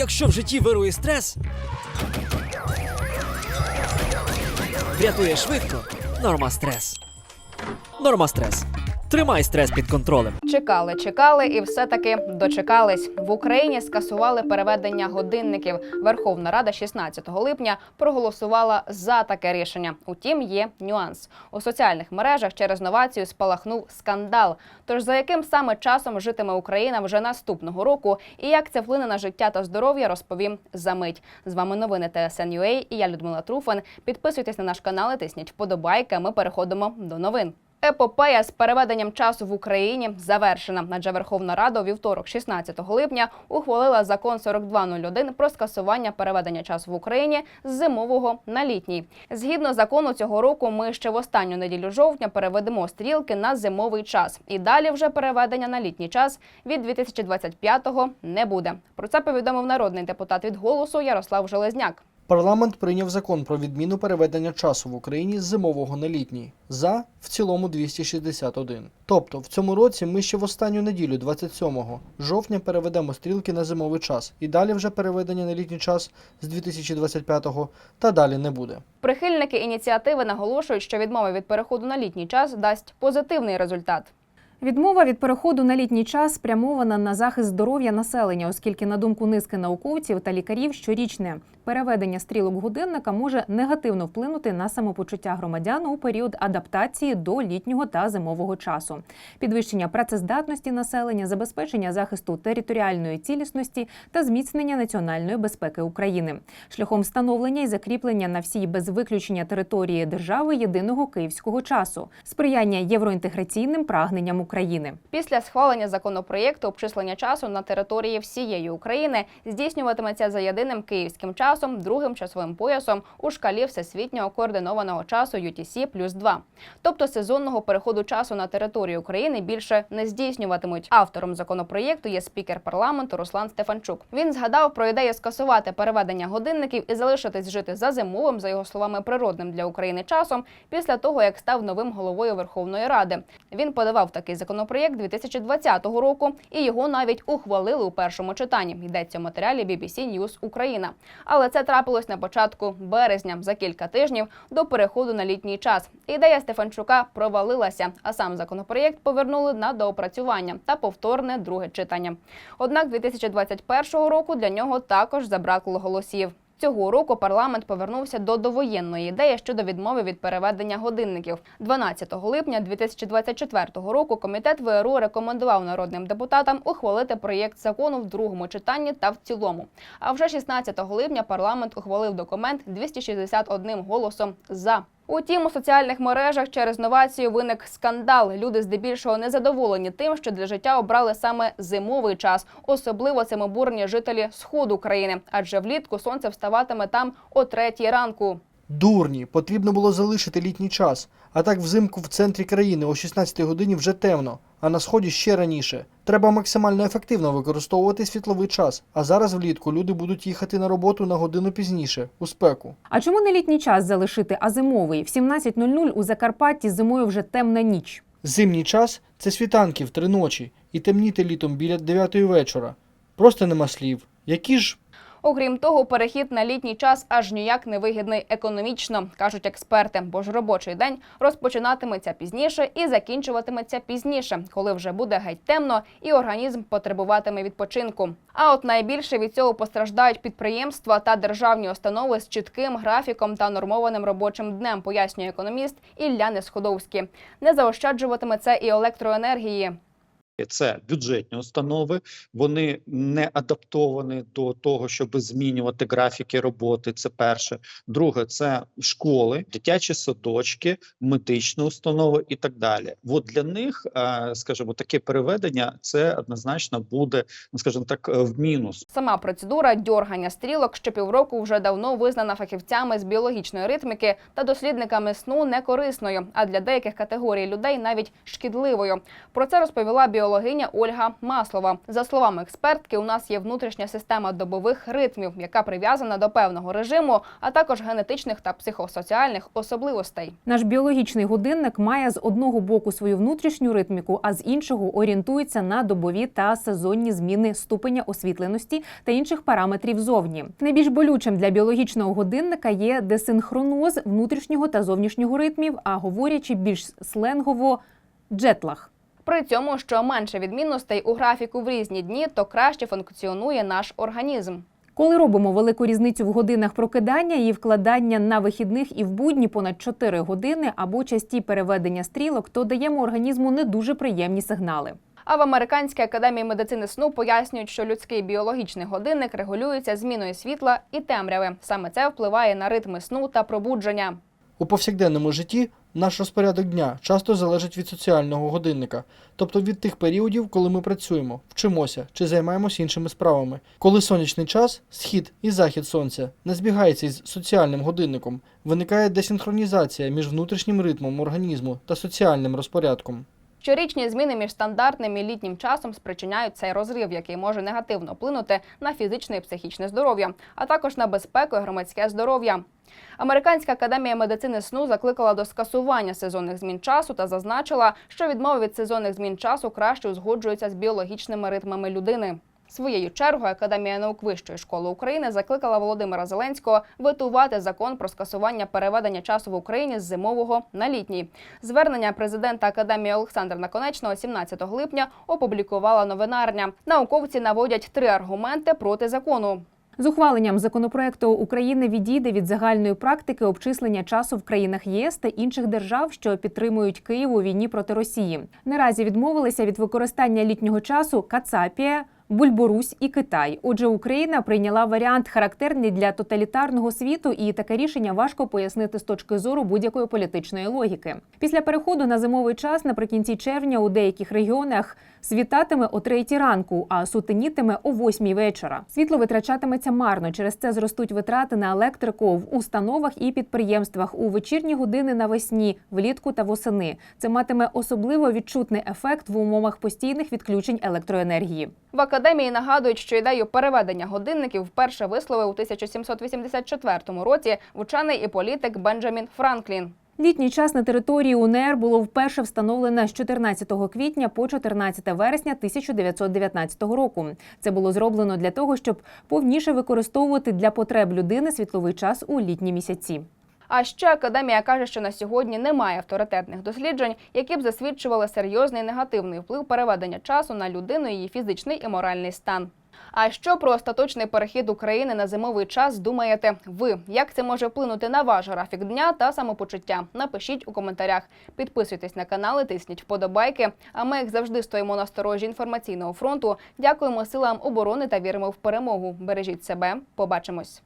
Якщо в житті вирує стрес, врятує швидко. Норма стрес. Норма стрес. Тримай стрес під контролем. Чекали, чекали і все-таки дочекались. В Україні скасували переведення годинників. Верховна Рада 16 липня проголосувала за таке рішення. Утім, є нюанс. У соціальних мережах через новацію спалахнув скандал. Тож за яким саме часом житиме Україна вже наступного року, і як це вплине на життя та здоров'я, розповім за мить. З вами новини ТСН.UA і я Людмила Труфан. Підписуйтесь на наш канал і тисніть вподобайки. Ми переходимо до новин. Епопея з переведенням часу в Україні завершена. Адже Верховна Рада у вівторок, 16 липня, ухвалила закон 4201 про скасування переведення часу в Україні з зимового на літній. Згідно закону цього року, ми ще в останню неділю жовтня переведемо стрілки на зимовий час. І далі вже переведення на літній час від 2025-го не буде. Про це повідомив народний депутат від голосу Ярослав Железняк. Парламент прийняв закон про відміну переведення часу в Україні з зимового на літній. За в цілому 261. Тобто в цьому році ми ще в останню неділю, 27 жовтня, переведемо стрілки на зимовий час, і далі вже переведення на літній час з 2025-го та далі не буде. Прихильники ініціативи наголошують, що відмова від переходу на літній час дасть позитивний результат. Відмова від переходу на літній час спрямована на захист здоров'я населення, оскільки, на думку низки науковців та лікарів, щорічне переведення стрілок годинника може негативно вплинути на самопочуття громадян у період адаптації до літнього та зимового часу, підвищення працездатності населення, забезпечення захисту територіальної цілісності та зміцнення національної безпеки України. Шляхом встановлення і закріплення на всій без виключення території держави єдиного київського часу, сприяння євроінтеграційним прагненням України. Після схвалення законопроєкту обчислення часу на території всієї України здійснюватиметься за єдиним київським часом, другим часовим поясом у шкалі всесвітнього координованого часу UTC плюс 2. Тобто сезонного переходу часу на територію України більше не здійснюватимуть. Автором законопроєкту є спікер парламенту Руслан Стефанчук. Він згадав про ідею скасувати переведення годинників і залишитись жити за зимовим, за його словами, природним для України часом після того, як став новим головою Верховної Ради. Він подавав такий законопроєкт 2020 року, і його навіть ухвалили у першому читанні. Йдеться у матеріалі BBC News Україна. Але це трапилось на початку березня, за кілька тижнів до переходу на літній час. Ідея Стефанчука провалилася, а сам законопроєкт повернули на доопрацювання та повторне друге читання. Однак 2021 року для нього також забракло голосів. Цього року парламент повернувся до довоєнної ідеї щодо відмови від переведення годинників. 12 липня 2024 року комітет ВРУ рекомендував народним депутатам ухвалити проєкт закону в другому читанні та в цілому. А вже 16 липня парламент ухвалив документ 261 голосом за. Утім, у соціальних мережах через новацію виник скандал. Люди здебільшого незадоволені тим, що для життя обрали саме зимовий час. Особливо цим обурені жителі сходу країни, адже влітку сонце вставатиме там о третій ранку. Дурні, потрібно було залишити літній час, а так взимку в центрі країни о 16 годині вже темно, а на сході ще раніше. Треба максимально ефективно використовувати світловий час. А зараз влітку люди будуть їхати на роботу на годину пізніше, у спеку. А чому не літній час залишити, а зимовий? В 17.00 у Закарпатті зимою вже темна ніч. Зимній час це світанки в три ночі і темніти літом біля 9 вечора. Просто нема слів. Які ж Окрім того, перехід на літній час аж ніяк не вигідний економічно, кажуть експерти, бо ж робочий день розпочинатиметься пізніше і закінчуватиметься пізніше, коли вже буде геть темно і організм потребуватиме відпочинку. А от найбільше від цього постраждають підприємства та державні установи з чітким графіком та нормованим робочим днем, пояснює економіст Ілля Несходовський. Не заощаджуватиме це і електроенергії. Це бюджетні установи, вони не адаптовані до того, щоб змінювати графіки роботи. Це перше. Друге, це школи, дитячі садочки, медичні установи і так далі. От для них, е, скажімо, таке переведення це однозначно буде, ну скажімо так, е, в мінус. Сама процедура дьоргання стрілок щопівроку вже давно визнана фахівцями з біологічної ритміки та дослідниками сну некорисною, а для деяких категорій людей навіть шкідливою. Про це розповіла біолог біологиня Ольга Маслова. За словами експертки, у нас є внутрішня система добових ритмів, яка прив'язана до певного режиму, а також генетичних та психосоціальних особливостей. Наш біологічний годинник має з одного боку свою внутрішню ритміку, а з іншого орієнтується на добові та сезонні зміни ступеня освітленості та інших параметрів зовні. Найбільш болючим для біологічного годинника є десинхроноз внутрішнього та зовнішнього ритмів, а говорячи більш сленгово джетлаг. При цьому, що менше відмінностей у графіку в різні дні, то краще функціонує наш організм. Коли робимо велику різницю в годинах прокидання і вкладання на вихідних і в будні понад 4 години або часті переведення стрілок, то даємо організму не дуже приємні сигнали. А в Американській академії медицини сну пояснюють, що людський біологічний годинник регулюється зміною світла і темряви. Саме це впливає на ритми сну та пробудження. У повсякденному житті наш розпорядок дня часто залежить від соціального годинника, тобто від тих періодів, коли ми працюємо, вчимося чи займаємося іншими справами. Коли сонячний час, схід і захід сонця не збігається із соціальним годинником, виникає десинхронізація між внутрішнім ритмом організму та соціальним розпорядком. Щорічні зміни між стандартним і літнім часом спричиняють цей розрив, який може негативно вплинути на фізичне і психічне здоров'я, а також на безпеку і громадське здоров'я. Американська академія медицини сну закликала до скасування сезонних змін часу та зазначила, що відмови від сезонних змін часу краще узгоджуються з біологічними ритмами людини. Своєю чергою Академія наук Вищої школи України закликала Володимира Зеленського витувати закон про скасування переведення часу в Україні з зимового на літній. Звернення президента Академії Олександра Наконечного 17 липня опублікувала новинарня. Науковці наводять три аргументи проти закону. З ухваленням законопроекту Україна відійде від загальної практики обчислення часу в країнах ЄС та інших держав, що підтримують Київ у війні проти Росії. Наразі відмовилися від використання літнього часу Кацапія. Бульборусь і Китай. Отже, Україна прийняла варіант характерний для тоталітарного світу, і таке рішення важко пояснити з точки зору будь-якої політичної логіки. Після переходу на зимовий час наприкінці червня у деяких регіонах світатиме о третій ранку, а сутенітиме о восьмій вечора. Світло витрачатиметься марно. Через це зростуть витрати на електрику в установах і підприємствах у вечірні години навесні, влітку та восени. Це матиме особливо відчутний ефект в умовах постійних відключень електроенергії. В академії нагадують, що ідею переведення годинників вперше висловив у 1784 році вчений і політик Бенджамін Франклін. Літній час на території УНР було вперше встановлено з 14 квітня по 14 вересня 1919 року. Це було зроблено для того, щоб повніше використовувати для потреб людини світловий час у літні місяці. А ще академія каже, що на сьогодні немає авторитетних досліджень, які б засвідчували серйозний негативний вплив переведення часу на людину її фізичний і моральний стан. А що про остаточний перехід України на зимовий час думаєте ви? Як це може вплинути на ваш графік дня та самопочуття? Напишіть у коментарях. Підписуйтесь на канал, і тисніть вподобайки. А ми, як завжди, стоїмо на сторожі інформаційного фронту. Дякуємо силам оборони та віримо в перемогу. Бережіть себе. Побачимось.